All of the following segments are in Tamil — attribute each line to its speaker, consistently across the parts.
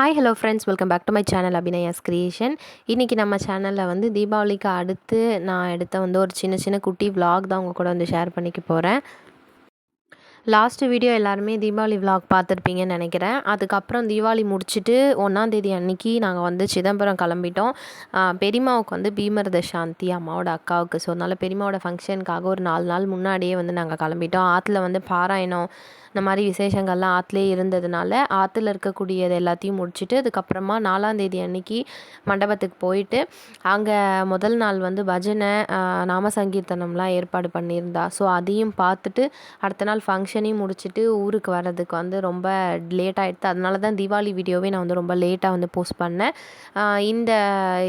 Speaker 1: Hi hello friends welcome back to my channel Abhinaya's creation இன்றைக்கி நம்ம சேனலில் வந்து தீபாவளிக்கு அடுத்து நான் எடுத்த வந்து ஒரு சின்ன சின்ன குட்டி vlog தான் உங்கள் கூட வந்து ஷேர் பண்ணிக்க போகிறேன் லாஸ்ட் வீடியோ எல்லாருமே தீபாவளி விளாக் பார்த்துருப்பீங்கன்னு நினைக்கிறேன். அதுக்கப்புறம் தீபாவளி முடிச்சுட்டு ஒன்றாந்தேதி அன்னைக்கு நாங்கள் வந்து சிதம்பரம் கிளம்பிட்டோம். பெரியமாவுக்கு வந்து பீமரத சாந்தி அம்மாவோட அக்காவுக்கு. ஸோ அதனால் பெரியமாவோட ஃபங்க்ஷனுக்காக ஒரு நாலு நாள் முன்னாடியே வந்து நாங்கள் கிளம்பிட்டோம். ஆற்றுல வந்து பாராயணம் இந்த மாதிரி விசேஷங்கள்லாம் ஆற்றுலேயே இருந்ததுனால ஆற்றுல இருக்கக்கூடியது எல்லாத்தையும் முடிச்சுட்டு அதுக்கப்புறமா நாலாந்தேதி அன்னைக்கு மண்டபத்துக்கு போயிட்டு அங்கே முதல் நாள் வந்து பஜனை நாம சங்கீர்த்தனம்லாம் ஏற்பாடு பண்ணியிருந்தா. ஸோ அதையும் பார்த்துட்டு அடுத்த நாள் ஃபங்க்ஷன் ஃபங்க்ஷனையும் முடிச்சுட்டு ஊருக்கு வர்றதுக்கு வந்து ரொம்ப லேட் ஆகிடுது அதனால தான் தீபாவளி வீடியோவே நான் வந்து ரொம்ப லேட்டாக வந்து போஸ்ட் பண்ணேன். இந்த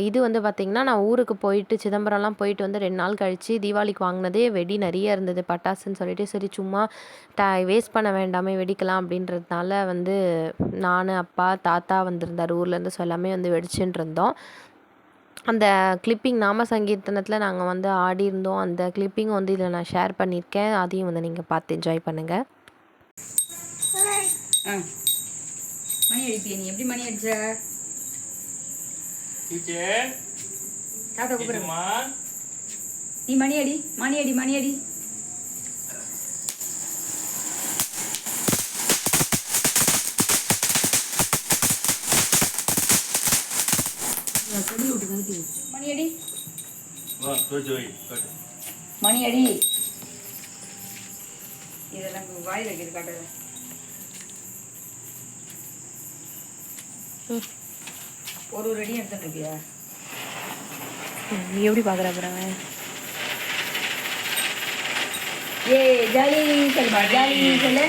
Speaker 1: இது வந்து பார்த்திங்கன்னா நான் ஊருக்கு போயிட்டு சிதம்பரம்லாம் போயிட்டு வந்து ரெண்டு நாள் கழித்து தீபாவளிக்கு வாங்கினதே வெடி நிறைய இருந்தது. பட்டாசுன்னு சொல்லிட்டு சரி சும்மா ட வேஸ்ட் பண்ண வேண்டாமே வெடிக்கலாம் அப்படின்றதுனால வந்து நான் அப்பா தாத்தா வந்திருந்தார். ஊர்லேருந்து ஸோ எல்லாமே வந்து வெடிச்சுட்டு இருந்தோம். அந்த கிளிப்பிங் நாம சங்கீர்த்தனத்தில் நாங்கள் வந்து ஆடி இருந்தோம் அந்த கிளிப்பிங் வந்து இதில் நான் ஷேர் பண்ணியிருக்கேன். அதையும் வந்து நீங்கள் பார்த்து என்ஜாய் பண்ணுங்கள்
Speaker 2: மணி அடிப்பிய நீ. எப்படி மணி அடிச்ச? தாத்தா நீ மணி அடி மணி அடி மணி அடி. மணி அடி
Speaker 3: வா தோச்சு வை கட்டு
Speaker 2: மணி அடி இதெல்லாம் வாயில் வைக்கிறது காட்டுறது ஒரு ஒரு அடி எடுத்துட்டு இருக்கியா
Speaker 1: நீ எப்படி பார்க்குற அப்புறம்
Speaker 2: ஏ ஜாலி சொல்லுமா ஜாலி சொல்லு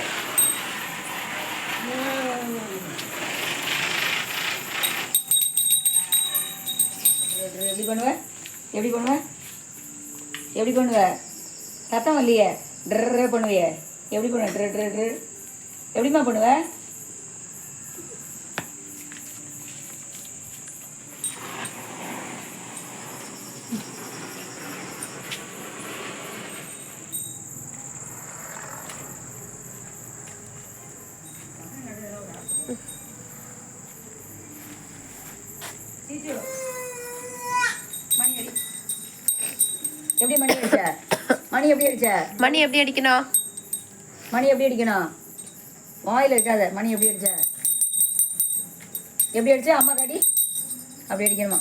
Speaker 2: பண்ணுவ? எப்படி பண்ணுவ? எப்படி பண்ணுவ? சத்தம் வரலையே. ட்ரே பண்ணுவியே. எப்படி பண்ணுவ? ட்ரெ ட்ரெ ட்ரெ எப்படிம்மா பண்ணுவ? எப்படி மணி அடிச்ச? மணி எப்படி அடிச்ச?
Speaker 1: மணி எப்படி அடிக்கணும்?
Speaker 2: மணி எப்படி அடிக்கணும்? வாயில் இருக்காத மணி எப்படி அடிச்ச? எப்படி அடிச்ச? அம்மா காடி அப்படி அடிக்கணுமா?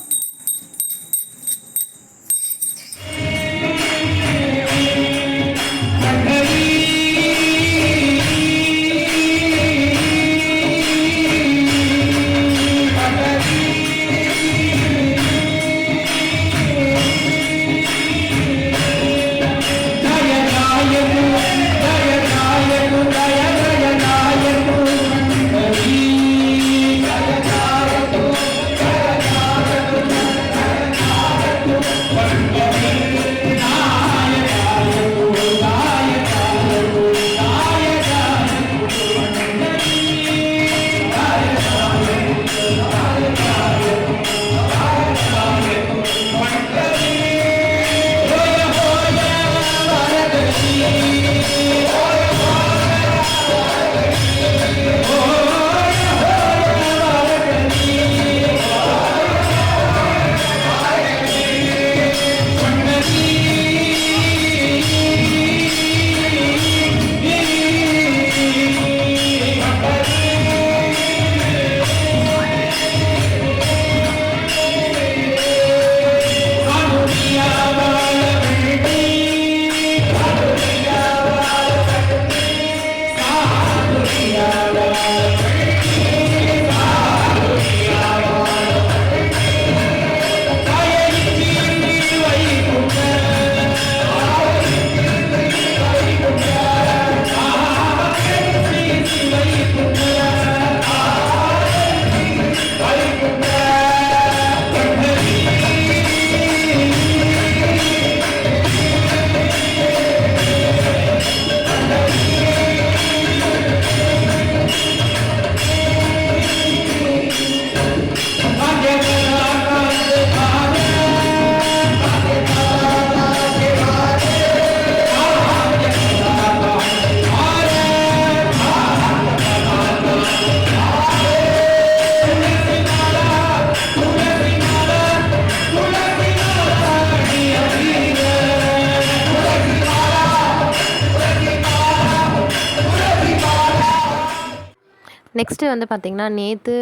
Speaker 1: நெக்ஸ்ட்டு வந்து பார்த்திங்கன்னா நேற்று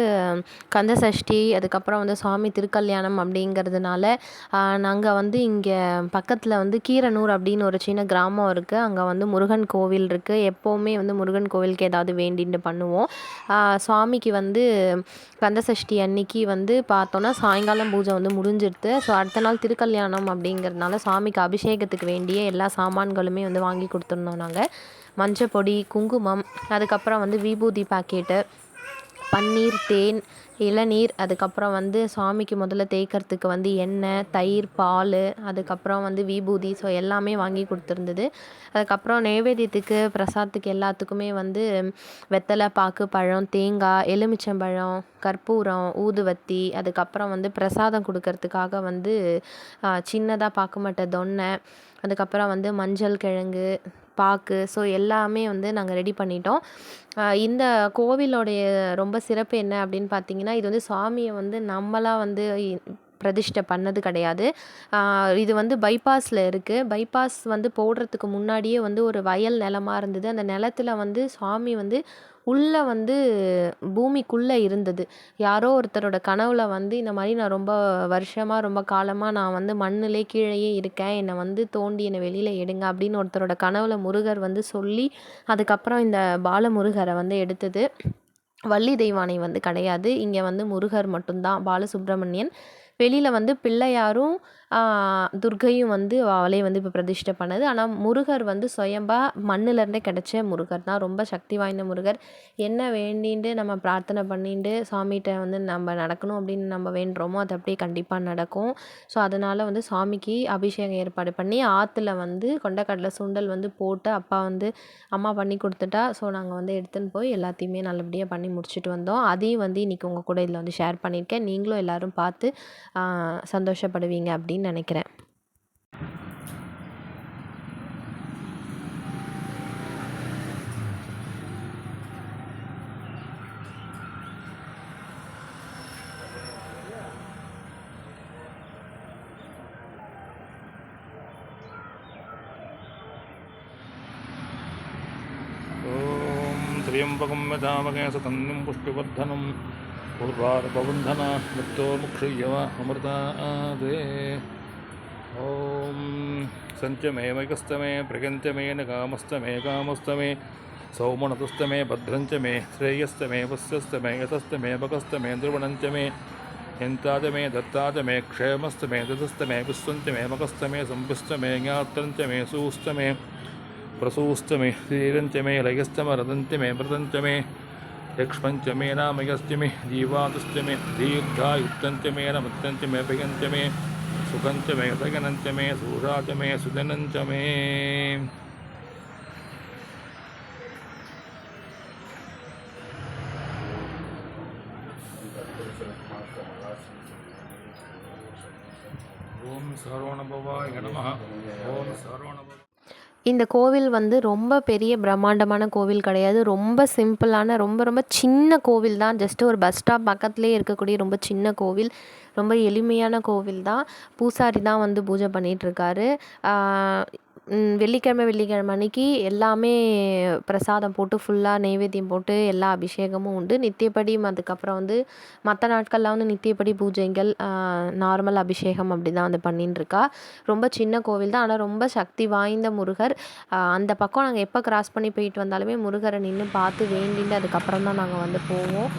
Speaker 1: கந்த சஷ்டி அதுக்கப்புறம் வந்து சுவாமி திருக்கல்யாணம் அப்படிங்கிறதுனால நாங்கள் வந்து இங்கே பக்கத்தில் வந்து கீரனூர் அப்படின்னு ஒரு சின்ன கிராமம் இருக்குது அங்கே வந்து முருகன் கோவில் இருக்குது எப்போவுமே வந்து முருகன் கோவிலுக்கு ஏதாவது வேண்டிட்டு பண்ணுவோம். சுவாமிக்கு வந்து கந்த சஷ்டி அன்னைக்கு வந்து பார்த்தோன்னா சாயங்காலம் பூஜை வந்து முடிஞ்சிடுது ஸோ அடுத்த நாள் திருக்கல்யாணம் அப்படிங்கிறதுனால சுவாமிக்கு அபிஷேகத்துக்கு வேண்டிய எல்லா சாமான்களுமே வந்து வாங்கி கொடுத்துருந்தோம் நாங்கள் மஞ்சள் பொடி குங்குமம் அதுக்கப்புறம் வந்து விபூதி பாக்கெட்டு பன்னீர் தேன் இளநீர் அதுக்கப்புறம் வந்து சாமிக்கு முதல்ல தேய்க்கிறதுக்கு வந்து எண்ணெய் தயிர் பால் அதுக்கப்புறம் வந்து விபூதி. ஸோ எல்லாமே வாங்கி கொடுத்துருந்தது. அதுக்கப்புறம் நைவேத்தியத்துக்கு பிரசாதத்துக்கு எல்லாத்துக்குமே வந்து வெத்தலை பாக்கு பழம் தேங்காய் எலுமிச்சம்பழம் கற்பூரம் ஊதுவத்தி அதுக்கப்புறம் வந்து பிரசாதம் கொடுக்கறதுக்காக வந்து சின்னதாக பாக்குமட்டை தொன்னை அதுக்கப்புறம் வந்து மஞ்சள் கிழங்கு பாக்கு ஸோ எல்லாமே வந்து நாங்கள் ரெடி பண்ணிட்டோம். இந்த கோவிலோடைய ரொம்ப சிறப்பு என்ன அப்படின்னு பார்த்தீங்கன்னா இது வந்து சுவாமியை வந்து நம்மளாக வந்து பிரதிஷ்டை பண்ணது கிடையாது. இது வந்து பைபாஸில் இருக்குது பைபாஸ் வந்து போடுறதுக்கு முன்னாடியே வந்து ஒரு வயல் நிலமாக இருந்தது. அந்த நிலத்துல வந்து சுவாமி வந்து உள்ளே வந்து பூமிக்குள்ளே இருந்தது. யாரோ ஒருத்தரோட கனவுல வந்து இந்த மாதிரி நான் ரொம்ப வருஷமாக ரொம்ப காலமாக நான் வந்து மண்ணிலே கீழேயே இருக்கேன். என்னை வந்து தோண்டி என்னை வெளியில் எடுங்க. அப்படின்னு ஒருத்தரோட கனவுல முருகர் வந்து சொல்லி அதுக்கப்புறம் இந்த பாலமுருகரை வந்து எடுத்தது. வள்ளி தெய்வானை வந்து கிடையாது. இங்கே வந்து முருகர் மட்டும்தான். பாலசுப்ரமணியன். வெளியில் வந்து பிள்ளையாரும் துர்க்கையும் வந்து அவளே வந்து இப்போ பிரதிஷ்டை பண்ணது. ஆனால் முருகர் வந்து சுயம்பா மண்ணுலேருந்தே கிடைச்ச முருகர் தான். ரொம்ப சக்தி வாய்ந்த முருகர். என்ன வேண்டின்ட்டு நம்ம பிரார்த்தனை பண்ணிட்டு சாமிகிட்ட வந்து நம்ம நடக்கணும் அப்படின்னு நம்ம வேண்டுறோமோ அது அப்படியே கண்டிப்பாக நடக்கும். ஸோ அதனால் வந்து சாமிக்கு அபிஷேகம் ஏற்பாடு பண்ணி ஆற்றுல வந்து கொண்டக்கடலை சுண்டல் வந்து போட்டு அப்பா வந்து அம்மா பண்ணி கொடுத்துட்டா. ஸோ நாங்கள் வந்து எடுத்துன்னு போய் எல்லாத்தையுமே நல்லபடியாக பண்ணி முடிச்சுட்டு வந்தோம். அதையும் வந்து இன்றைக்கி உங்கள் கூட இதில் வந்து ஷேர் பண்ணியிருக்கேன். நீங்களும் எல்லோரும் பார்த்து சந்தோஷப்படுவீங்க அப்படின்னு நினைக்கிறேன்
Speaker 3: ॐ त्र्यम्बकं यथामहे सुकन्यं पुष्टिवर्धनं पूर्वार्पबन्धना मुक्तो मुक्षय्यव अमृतादे। ॐ सञ्चमे मैकस्तमे प्रगन्त्यमे न कामस्तमे कामस्तमे सौमणतुस्तमे भद्रञ्चमे, श्रेयस्तमे, वस्यस्तमे, यतस्तमे बकस्तमे मे यन्तादमे दत्तादमे क्षेमस्तमे दतस्तमे विश्वन्तमे मकस्तमे संविस्तमे मे सुस्तमे प्रसूस्तमे श्रीरञ्चमे लयस्तमरदन्त्यमे मे व्रतञ्च मे नामयश्च मे जीवातश्च मे दीर्घायुक्तञ्च मे नमत्यञ्च मे भयञ्च मे सुखञ्च मे सगनञ्च मे सूरा च मे सुजनञ्च मे। ॐ सर्वणभवाय नमः। ॐ सर्वणभव
Speaker 1: இந்த கோவில் வந்து ரொம்ப பெரிய பிரம்மாண்டமான கோவில் கிடையாது. ரொம்ப சிம்பிளான ரொம்ப ரொம்ப சின்ன கோவில் தான். ஜஸ்ட் ஒரு பஸ் ஸ்டாப் பக்கத்துலேயே இருக்கக்கூடிய ரொம்ப சின்ன கோவில். ரொம்ப எளிமையான கோவில் தான். பூசாரி தான் வந்து பூஜை பண்ணிகிட்ருக்காரு வெள்ளிக்கிழமை வெள்ளிக்கிழமை அன்னைக்கு எல்லாமே பிரசாதம் போட்டு ஃபுல்லாக நெய்வேத்தியம் போட்டு எல்லா அபிஷேகமும் உண்டு. நித்தியப்படி அதுக்கப்புறம் வந்து மற்ற நாட்கள்லாம் வந்து நித்தியப்படி பூஜைகள் நார்மல் அபிஷேகம் அப்படி தான் வந்து பண்ணின்னு இருக்கா ரொம்ப சின்ன கோவில் தான். ஆனால் ரொம்ப சக்தி வாய்ந்த முருகர். அந்த பக்கம் நாங்கள் எப்போ கிராஸ் பண்ணி போயிட்டு வந்தாலுமே முருகரை நின்று பார்த்து வேண்டிட்டு அதுக்கப்புறம் தான் நாங்கள் வந்து போவோம்.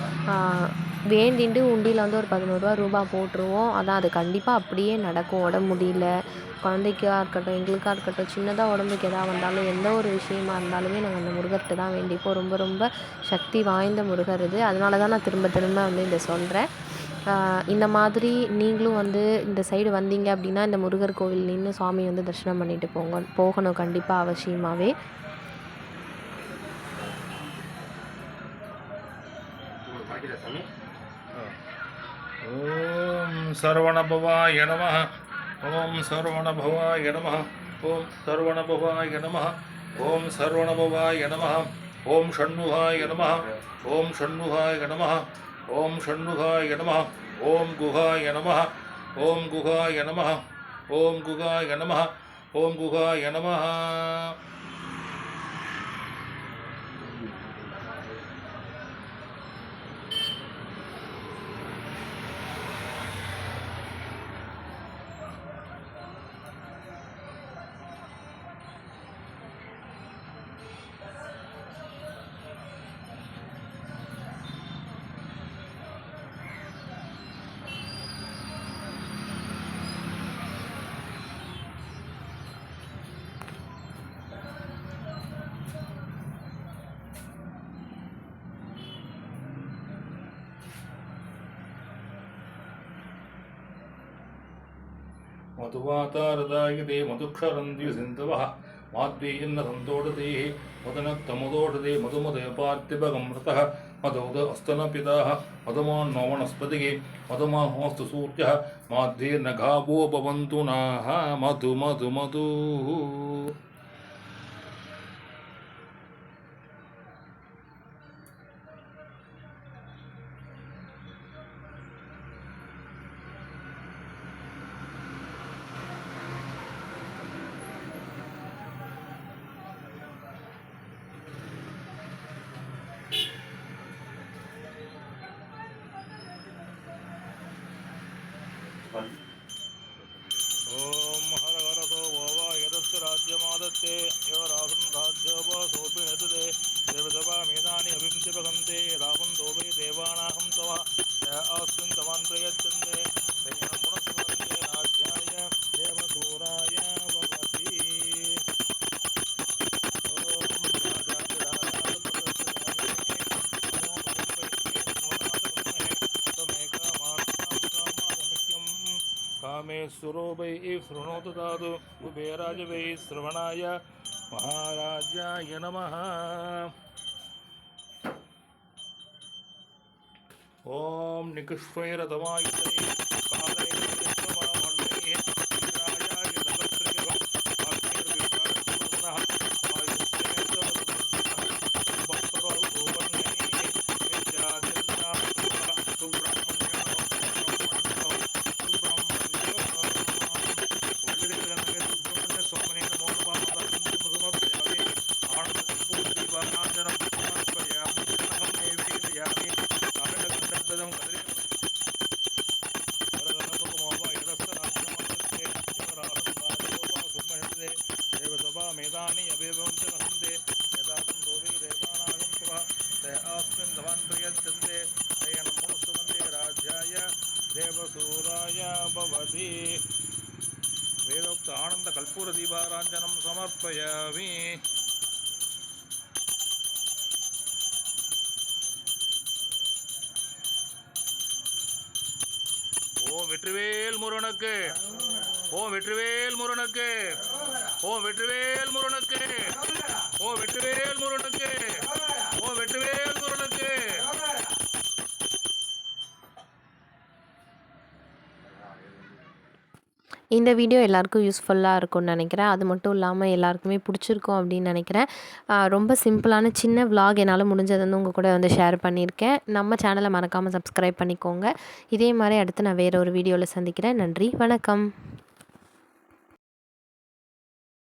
Speaker 1: வேண்டிண்டு வேண்டிட்டு உண்டியில் வந்து ஒரு பதினோருவா ரூபா போட்டுருவோம். அதான் அது கண்டிப்பாக அப்படியே நடக்கும். உடம்பு முடியல. குழந்தைக்கா இருக்கட்டும் எங்களுக்காக இருக்கட்டும் சின்னதாக உடம்புக்கு எதாவது வந்தாலும் எந்த ஒரு விஷயமா இருந்தாலுமே நாங்கள் அந்த முருகர்கிட்ட தான் வேண்டிப்போம். ரொம்ப ரொம்ப சக்தி வாய்ந்த முருகர் இது. அதனால தான் நான் திரும்ப திரும்ப வந்து இதை சொல்கிறேன் இந்த மாதிரி நீங்களும் வந்து இந்த சைடு வந்தீங்க அப்படின்னா இந்த முருகர் கோவில் நின்று சுவாமி வந்து தரிசனம் பண்ணிட்டு போங்க போகணும் கண்டிப்பாக அவசியமாகவே
Speaker 3: சரவணபவாய நம ஓம் சரவணபவாய நம ஓம் சரவணபவாய நம ஓம் சரவணபவாய நம ஓம் ஷண்முகாய நம ஓம் ஷண்முகாய நம ஓம் ஷண்முகாய நம ஓம் குகாய நம ஓம் குகாய நம ஓம் குகாய நம ஓம் குகாய நம नमः मधुवातारदायते मधुक्षरन्ति सिन्धवः माद्वीयन्न सन्तोषतेः मदनक्तमुदोषते मधुमदय पार्थिवगमृतः मधुद अस्तनपिताः मधुमान्नो वनस्पतिः मधुमाहोऽस्तु सूर्यः माध्येर्न गावो भवन्तु नाः मधु मधु मधु कामेश्वरो वै शृणोतु दातु। कुबेराज वै श्रवणाय महाराजाय नमः। ॐ निकृष्वैरतमायुतै कालैर्विक्रममण्डैः பவதி வேதோக்த ஆனந்த கற்பூர தீபாராஞ்சனம் சமர்ப்பயாமி. ஓம் வெற்றிவேல் முருகனுக்கு. ஓம் வெற்றிவேல் முருகனுக்கு. ஓம் வெற்றிவேல் முருகனுக்கு. ஓம் வெற்றிவேல் முருகனுக்கு.
Speaker 1: இந்த வீடியோ எல்லாருக்கும் யூஸ்ஃபுல்லாக இருக்கும்னு நினைக்கிறேன். அது மட்டும் இல்லாமல் எல்லாருக்குமே பிடிச்சிருக்கும் அப்படின்னு நினைக்கிறேன். ரொம்ப சிம்பிளான சின்ன vlog என்னால் முடிஞ்சது வந்து உங்கள் கூட வந்து ஷேர் பண்ணியிருக்கேன். நம்ம சேனலை மறக்காமல் சப்ஸ்கிரைப் பண்ணிக்கோங்க. இதே மாதிரி அடுத்து நான் வேறு ஒரு வீடியோவில் சந்திக்கிறேன். நன்றி வணக்கம்.